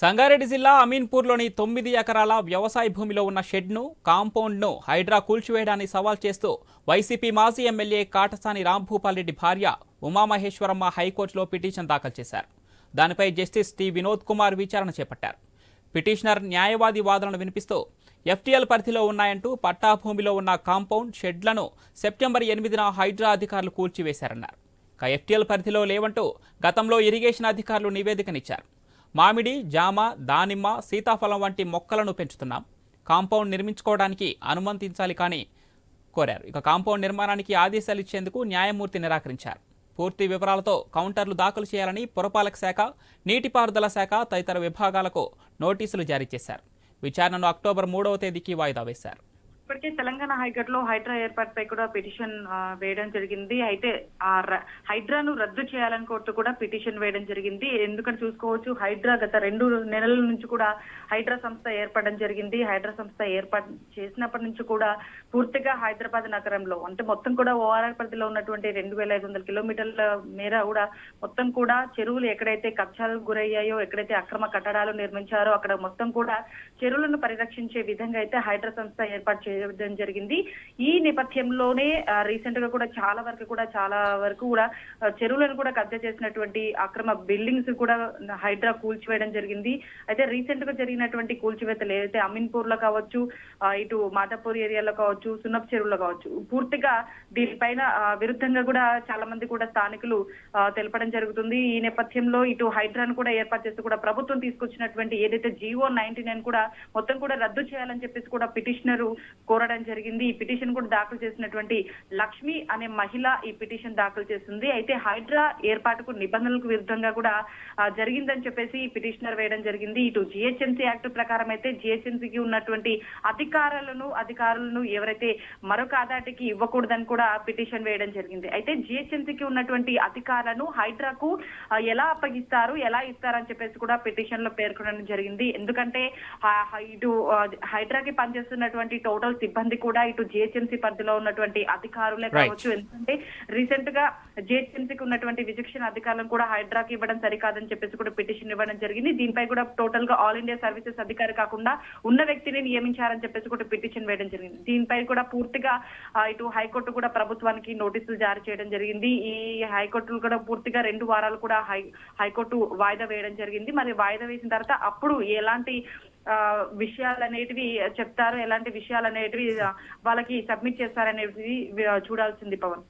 సంగారెడ్డి జిల్లా అమీన్పూర్లోని తొమ్మిది ఎకరాల వ్యవసాయ భూమిలో ఉన్న షెడ్ను కాంపౌండ్ను హైడ్రా కూల్చివేయడాన్ని సవాల్ చేస్తూ వైసీపీ మాజీ ఎమ్మెల్యే కాటసాని రాంభూపాల్ రెడ్డి భార్య ఉమామహేశ్వరమ్మ హైకోర్టులో పిటిషన్ దాఖలు చేశారు. దానిపై జస్టిస్ టి వినోద్ కుమార్ విచారణ చేపట్టారు. పిటిషనర్ న్యాయవాది వాదనలు వినిపిస్తూ ఎఫ్టీఎల్ పరిధిలో ఉన్నాయంటూ పట్టా భూమిలో ఉన్న కాంపౌండ్ షెడ్లను సెప్టెంబర్ ఎనిమిదిన హైడ్రా అధికారులు కూల్చివేశారన్నారు. ఎఫ్టీఎల్ పరిధిలో లేవంటూ గతంలో ఇరిగేషన్ అధికారులు నివేదికనిచ్చారు. మామిడి జామ దానిమ్మ సీతాఫలం వంటి మొక్కలను పెంచుతున్నాం. కాంపౌండ్ నిర్మించుకోవడానికి అనుమతించాలి కానీ కోరారు. ఇక కాంపౌండ్ నిర్మాణానికి ఆదేశాలు ఇచ్చేందుకు న్యాయమూర్తి నిరాకరించారు. పూర్తి వివరాలతో కౌంటర్లు దాఖలు చేయాలని పురపాలక శాఖ నీటిపారుదల శాఖ తదితర విభాగాలకు నోటీసులు జారీ చేశారు. విచారణను అక్టోబర్ మూడవ తేదీకి వాయిదా వేశారు. ఇప్పటికే తెలంగాణ హైకోర్టులో హైడ్రా ఏర్పాటుపై కూడా పిటిషన్ వేయడం జరిగింది. అయితే ఆ ర- హైడ్రాను రద్దు చేయాలని కోర్టు కూడా పిటిషన్ వేయడం జరిగింది. ఎందుకంటే చూసుకోవచ్చు హైడ్రా గత రెండు నెలల నుంచి కూడా హైడ్రా సంస్థ ఏర్పడడం జరిగింది. హైడ్రా సంస్థ ఏర్పాటు చేసినప్పటి నుంచి కూడా పూర్తిగా హైదరాబాద్ నగరంలో అంటే మొత్తం కూడా ఓఆర్ఆర్ పరిధిలో ఉన్నటువంటి రెండు వేల ఐదు వందల కిలోమీటర్ల మేర కూడా మొత్తం కూడా చెరువులు ఎక్కడైతే కబ్జాలకు గురయ్యాయో ఎక్కడైతే అక్రమ కట్టడాలు నిర్మించారో అక్కడ మొత్తం కూడా చెరువులను పరిరక్షించే విధంగా అయితే హైడ్రా సంస్థ ఏర్పాటు చేయ చేయడం జరిగింది. ఈ నేపథ్యంలోనే రీసెంట్గా కూడా చాలా వరకు కూడా చాలా వరకు కూడా చెరువులను కూడా కబ్జా చేసినటువంటి అక్రమ బిల్డింగ్స్ కూడా హైడ్రా కూల్చివేయడం జరిగింది. అయితే రీసెంట్గా జరిగినటువంటి కూల్చివేతలు ఏదైతే అమీన్పూర్లో కావచ్చు ఇటు మాదాపూర్ ఏరియాలో కావచ్చు సున్నప్ చెరువులో కావచ్చు పూర్తిగా దీనిపైన విరుద్ధంగా కూడా చాలా మంది కూడా స్థానికులు తెలపడం జరుగుతుంది. ఈ నేపథ్యంలో ఇటు హైడ్రాను కూడా ఏర్పాటు చేస్తూ కూడా ప్రభుత్వం తీసుకొచ్చినటువంటి ఏదైతే జీవో నైన్టీ నైన్ కూడా మొత్తం కూడా రద్దు చేయాలని చెప్పేసి కూడా పిటిషనర్ కోరడం జరిగింది. ఈ పిటిషన్ కూడా దాఖలు చేసినటువంటి లక్ష్మి అనే మహిళ ఈ పిటిషన్ దాఖలు చేస్తుంది అయితే హైడ్రా ఏర్పాటుకు నిబంధనలకు విరుద్ధంగా కూడా జరిగిందని చెప్పేసి ఈ పిటిషనర్ వేయడం జరిగింది. ఇటు జిహెచ్ఎంసీ యాక్ట్ ప్రకారం అయితే జిహెచ్ఎంసీకి ఉన్నటువంటి అధికారాలను అధికారులను ఎవరైతే మరొక అథారిటీకి ఇవ్వకూడదని కూడా పిటిషన్ వేయడం జరిగింది. అయితే జిహెచ్ఎంసీకి ఉన్నటువంటి అధికారాలను హైడ్రాకు ఎలా అప్పగిస్తారు ఎలా ఇస్తారని చెప్పేసి కూడా పిటిషన్లో పేర్కొనడం జరిగింది. ఎందుకంటే ఇటు హైడ్రాకి పనిచేస్తున్నటువంటి టోటల్ సిబ్బంది కూడా ఇటు జిహెచ్ఎంసీ పరిధిలో ఉన్నటువంటి అధికారులే. కావచ్చు. ఎందుకంటే రీసెంట్గా జిహెచ్ఎంసీకి ఉన్నటువంటి విచక్షణ అధికారులను కూడా హైడ్రాకి ఇవ్వడం సరికాదని చెప్పేసి కూడా పిటిషన్ ఇవ్వడం జరిగింది. దీనిపై కూడా టోటల్గా ఆల్ ఇండియా సర్వీసెస్ అధికారి కాకుండా ఉన్న వ్యక్తిని నియమించారని చెప్పేసి కూడా పిటిషన్ వేయడం జరిగింది. దీనిపై కూడా పూర్తిగా ఇటు హైకోర్టు కూడా ప్రభుత్వానికి నోటీసులు జారీ చేయడం జరిగింది. ఈ హైకోర్టులు కూడా పూర్తిగా రెండు వారాలు కూడా హై హైకోర్టు వాయిదా వేయడం జరిగింది. మరి వాయిదా వేసిన తర్వాత అప్పుడు ఎలాంటి విషయాలు అనేటివి చెప్తారు. ఎలాంటి విషయాలు అనేటివి వాళ్ళకి సబ్మిట్ చేస్తారనేటివి చూడాల్సింది పవన్.